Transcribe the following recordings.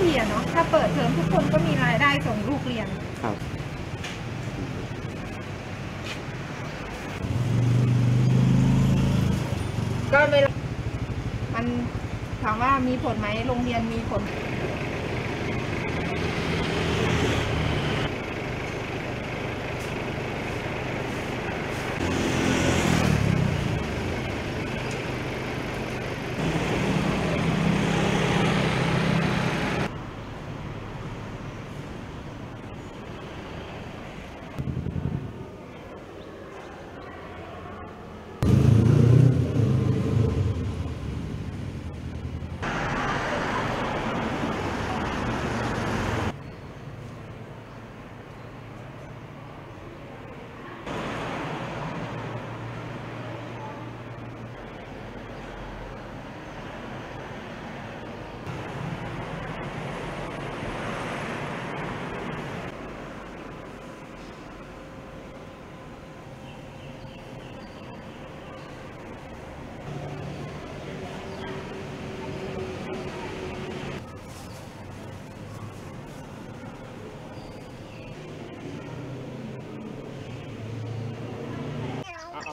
ทีอะเนาะถ้าเปิดเทอมทุกคนก็มีรายได้ส่งลูกเรียน ครับ ก็เวลามันถามว่ามีผลไหมโรงเรียนมีผล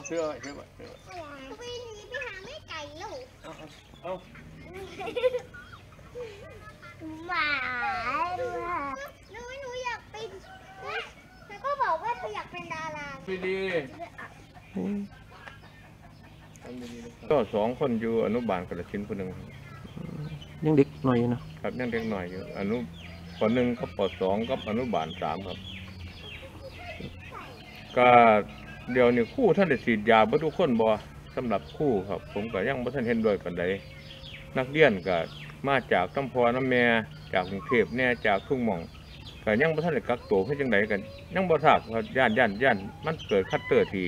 เอาเอเสื้อไว้เสื้อไว้เสื้อไว้ไปหนีไปหาแม่ไก่ลูกเอาเอาเอาหมาหนูหนูอยากเป็นเธอก็บอกว่าเธออยากเป็นดาราดีดีก็สองคนอยู่อนุบาลกระชินคนหนึ่งยังเด็กหน่อยอยู่เนาะครับยังเด็กหน่อยอยู่อนุปหนึ่งกับปสองกับอนุบาลสามครับ ก็ เดี๋ยวนี้ครู่ท่านได้ฉีดยาเบ่ทุกคนบ่สำหรับครู่ครับ ผมก็ยังบ่ทันเห็นด้วยปานใดนักเรียนก็มาจากตำพอน้ำแม่จากกรุงเทพแน่จากทุ่งหม่องก็ยังบ่ทันได้กักตัวเฮ็ดจังไดกันยังบ่ทราบว่าย่านย่านย่านมันเกิดคัตเตอร์ที่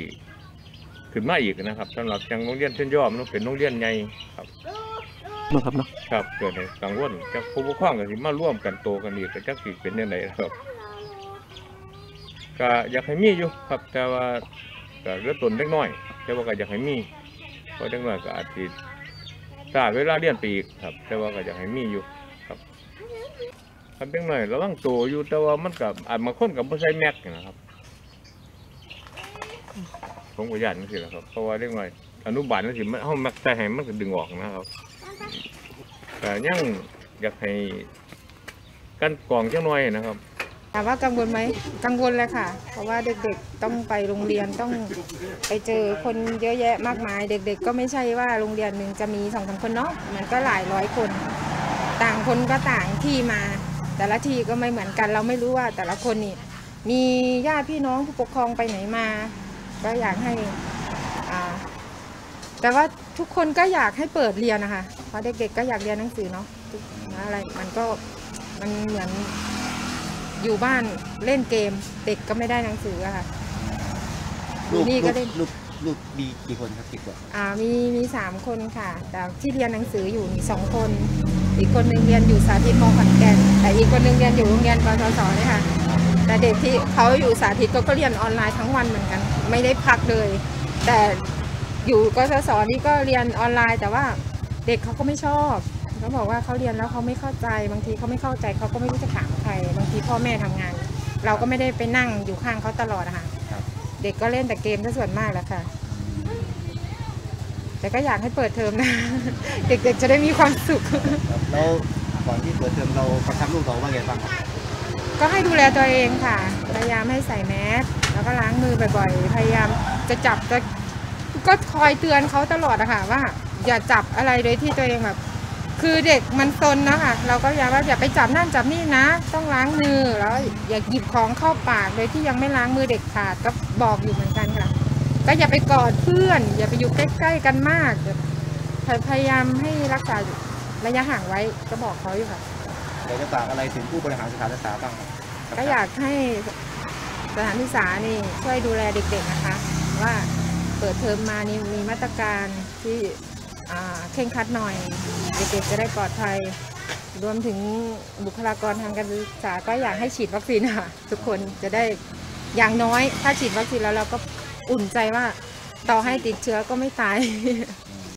ขึ้นมาอีกนะครับสำหรับจังโรงเรียนเส้นยอมมันเป็นโรงเรียนใหญ่ครับเนาะครับเนาะครับเกิดให้กังวลจากผู้ปกครองก็สิมาร่วมกันโตกันอีกก็จักสิเป็นยังไงครับ ก็อยากให้มีอยู่ครับ แต่ว่าก็เลือดตนเล็กน้อย แต่ว่าก็อยากให้มีเพราะเล็กน้อยก็อาจสิตาเวลาเรียนปีกครับ แต่ว่าก็อยากให้มีอยู่ครับครับเล็กน้อยระวังตัวอยู่แต่ว่ามันกับอาจบางคนกับบ่ใส่แม็กนะครับผมก็ย่านจังซี่แหละครับเพราะว่าเล็กน้อยอนุบาลจังซี่มันเฮาแม็กใส่ให้มันก็ดึงออกนะครับก็ยังอยากให้กันกรองจังหน่อยนะครับ ถามว่ากังวลไหมกังวลเลยค่ะ เพราะว่าเด็กๆต้องไปโรงเรียนต้องไปเจอคนเยอะแยะมากมาย เด็ก ๆ ก็ไม่ใช่ว่าโรงเรียนหนึ่งจะมีสองสามคนเนาะมันก็หลายร้อยคน ต่างคนก็ต่างที่มา แต่ละที่ก็ไม่เหมือนกัน เราไม่รู้ว่าแต่ละคนนี่มีญาติพี่น้องผู้ปกครองไปไหนมา ก็อยากให้อ่าแต่ว่าทุกคนก็อยากให้เปิดเรียนนะคะเพราะเด็กๆก็อยากเรียนหนังสือเนาะอะไรมันก็มันเหมือน อยู่บ้านเล่นเกม เด็กก็ไม่ได้หนังสืออะค่ะ ลูกนี่ก็ลูกได้ ลูกลูกมีกี่คนครับกี่คนอ่ามีมีสามคนค่ะ แต่ที่เรียนหนังสืออยู่มีสองคน อีกคนหนึ่งเรียนอยู่สาธิตมขอนแก่นแต่อีกคนหนึ่งเรียนอยู่โรงเรียนปทศเนี่ยค่ะแต่เด็กที่เขาอยู่สาธิตก็ก็เรียนออนไลน์ทั้งวันเหมือนกัน ไม่ได้พักเลย แต่อยู่กศศนี่ก็เรียนออนไลน์ แต่ว่าเด็กเขาก็ไม่ชอบ เขาบอกว่าเขาเรียนแล้วเขาไม่เข้าใจ บางทีเขาไม่เข้าใจเขาก็ไม่รู้จะถามใคร บางทีพ่อแม่ทำงาน เราก็ไม่ได้ไปนั่งอยู่ข้างเขาตลอดอะค่ะครับเด็กก็เล่นแต่เกมซะส่วนมากแหล้วค่ะ แต่ก็อยากให้เปิดเทอมนะ เด็กๆจะได้มีความสุขครับแล้วก่อนที่เปิดเทอมเรากำชับลูกเราว่าไงบ้างครับก็ให้ดูแลตัวเองค่ะ พยายามให้ใส่แมสแล้วก็ล้างมือบ่อยๆ พยายามจะจับจะก็คอยเตือนเขาตลอดอะค่ะว่า อย่าจับอะไรโดยที่ตัวเองแบบ คือเด็กมันซนนะคะเราก็อยากว่าอย่าไปจับนั่นจับนี่นะ ต้องล้างมือแล้วอย่าหยิบของเข้าปากโดยที่ยังไม่ล้างมือเด็กขาดก็บอกอยู่เหมือนกันค่ะ ก็อย่าไปกอดเพื่อน อย่าไปอยู่ใกล้ๆกันมากพยายามให้รักษาระยะห่างไว้ก็บอกเขาอยู่ค่ะอยากจะฝากอะไรถึงผู้บริหารสถานศึกษาบ้างครับก็อยากให้สถานศึกษานี่ช่วยดูแลเด็กๆนะคะ ว่าเปิดเทอมมานี่มีมาตรการที่อ่า เคร่งครัดหน่อย เด็กๆจะได้ปลอดภัย รวมถึงบุคลากรทางการศึกษาก็อยากให้ฉีดวัคซีนค่ะ ทุกคนจะได้อย่างน้อย ถ้าฉีดวัคซีนแล้วเราก็อุ่นใจว่า ต่อให้ติดเชื้อก็ไม่ตาย